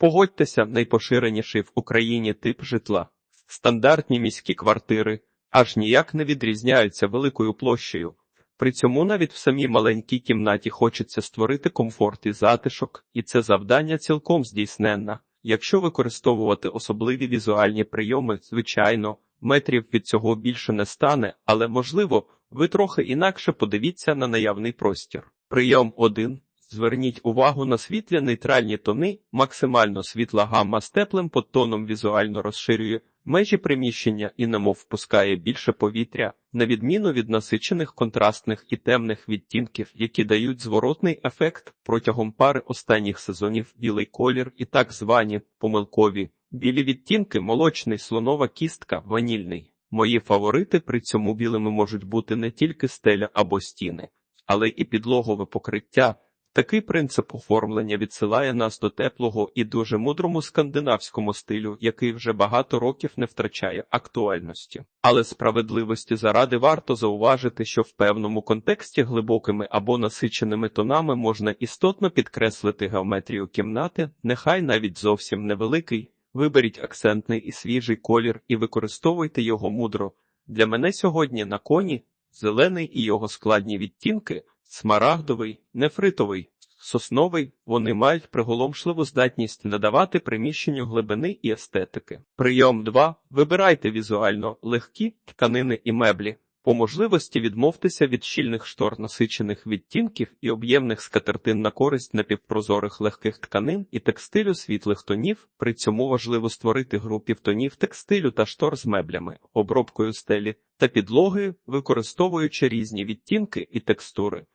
Погодьтеся, найпоширеніший в Україні тип житла. Стандартні міські квартири аж ніяк не відрізняються великою площею. При цьому навіть в самій маленькій кімнаті хочеться створити комфорт і затишок, і це завдання цілком здійсненне. Якщо використовувати особливі візуальні прийоми, звичайно, метрів від цього більше не стане, але можливо, ви трохи інакше подивіться на наявний простір. Прийом 1. Зверніть увагу на світлі нейтральні тони, максимально світла гамма з теплим подтоном візуально розширює межі приміщення і немов впускає більше повітря, на відміну від насичених контрастних і темних відтінків, які дають зворотний ефект протягом пари останніх сезонів білий колір і так звані помилкові білі відтінки, молочний, слонова кістка, ванільний. Мої фаворити при цьому білими можуть бути не тільки стеля або стіни, але і підлогове покриття. Такий принцип оформлення відсилає нас до теплого і дуже мудрому скандинавському стилю, який вже багато років не втрачає актуальності. Але справедливості заради варто зауважити, що в певному контексті глибокими або насиченими тонами можна істотно підкреслити геометрію кімнати, нехай навіть зовсім невеликий. Виберіть акцентний і свіжий колір і використовуйте його мудро. Для мене сьогодні на коні зелений і його складні відтінки. Смарагдовий, нефритовий, сосновий вони мають приголомшливу здатність надавати приміщенню глибини і естетики. Прийом 2. Вибирайте візуально легкі тканини і меблі. По можливості відмовтеся від щільних штор насичених відтінків і об'ємних скатертин на користь напівпрозорих легких тканин і текстилю світлих тонів. При цьому важливо створити гру півтонів текстилю та штор з меблями, обробкою стелі та підлоги, використовуючи різні відтінки і текстури.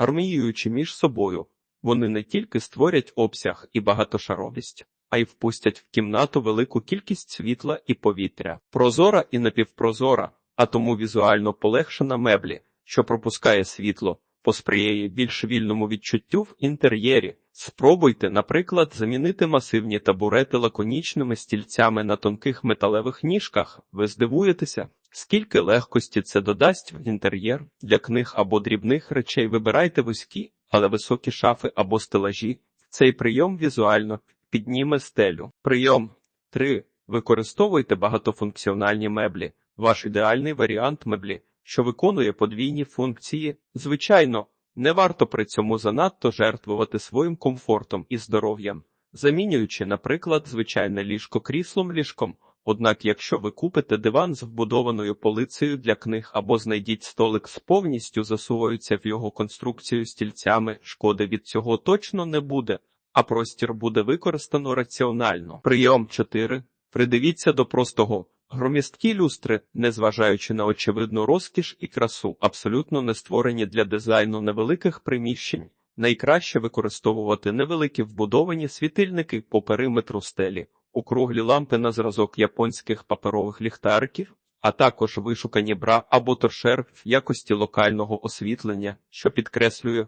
Гармоніюючи між собою, вони не тільки створять обсяг і багатошаровість, а й впустять в кімнату велику кількість світла і повітря, прозора і напівпрозора, а тому візуально полегшена меблі, що пропускає світло, посприяє більш вільному відчуттю в інтер'єрі. Спробуйте, наприклад, замінити масивні табурети лаконічними стільцями на тонких металевих ніжках. Ви здивуєтеся, скільки легкості це додасть в інтер'єр для книг або дрібних речей. Вибирайте вузькі, але високі шафи або стелажі. Цей прийом візуально підніме стелю. Прийом 3. Використовуйте багатофункціональні меблі. Ваш ідеальний варіант меблі, що виконує подвійні функції. Звичайно, не варто при цьому занадто жертвувати своїм комфортом і здоров'ям, замінюючи, наприклад, звичайне ліжко кріслом ліжком. Однак, якщо ви купите диван з вбудованою полицею для книг або знайдіть столик з повністю засуваються в його конструкцію стільцями, шкоди від цього точно не буде, а простір буде використано раціонально. Прийом 4. Придивіться до простого. Громісткі люстри, незважаючи на очевидну розкіш і красу, абсолютно не створені для дизайну невеликих приміщень. Найкраще використовувати невеликі вбудовані світильники по периметру стелі, округлі лампи на зразок японських паперових ліхтариків, а також вишукані бра або торшер в якості локального освітлення, що підкреслює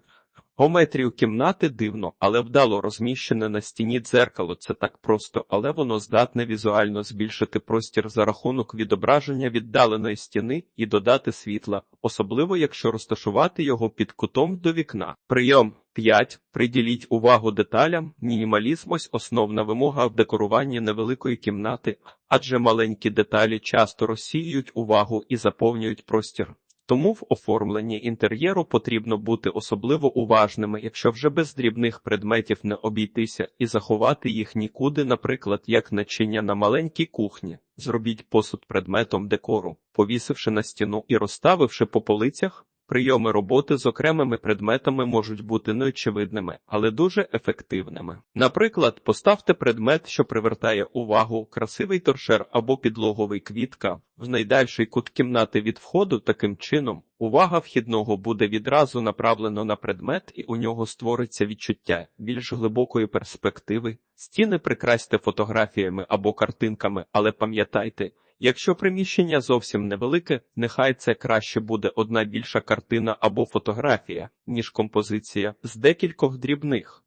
Геометрію кімнати дивно, але вдало розміщене на стіні дзеркало. Це так просто, але воно здатне візуально збільшити простір за рахунок відображення віддаленої стіни і додати світла, особливо якщо розташувати його під кутом до вікна. Прийом 5. Приділіть увагу деталям. Мінімалізм ось основна вимога в декоруванні невеликої кімнати, адже маленькі деталі часто розсіюють увагу і заповнюють простір. Тому в оформленні інтер'єру потрібно бути особливо уважними, якщо вже без дрібних предметів не обійтися і заховати їх нікуди, наприклад, як начиння на маленькій кухні. Зробіть посуд предметом декору, повісивши на стіну і розставивши по полицях. Прийоми роботи з окремими предметами можуть бути неочевидними, але дуже ефективними. Наприклад, поставте предмет, що привертає увагу, красивий торшер або підлоговий квітка в найдальший кут кімнати від входу. Таким чином, увага вхідного буде відразу направлена на предмет, і у нього створиться відчуття більш глибокої перспективи. Стіни прикрасьте фотографіями або картинками, але пам'ятайте. Якщо приміщення зовсім невелике, нехай це краще буде одна більша картина або фотографія, ніж композиція з декількох дрібних.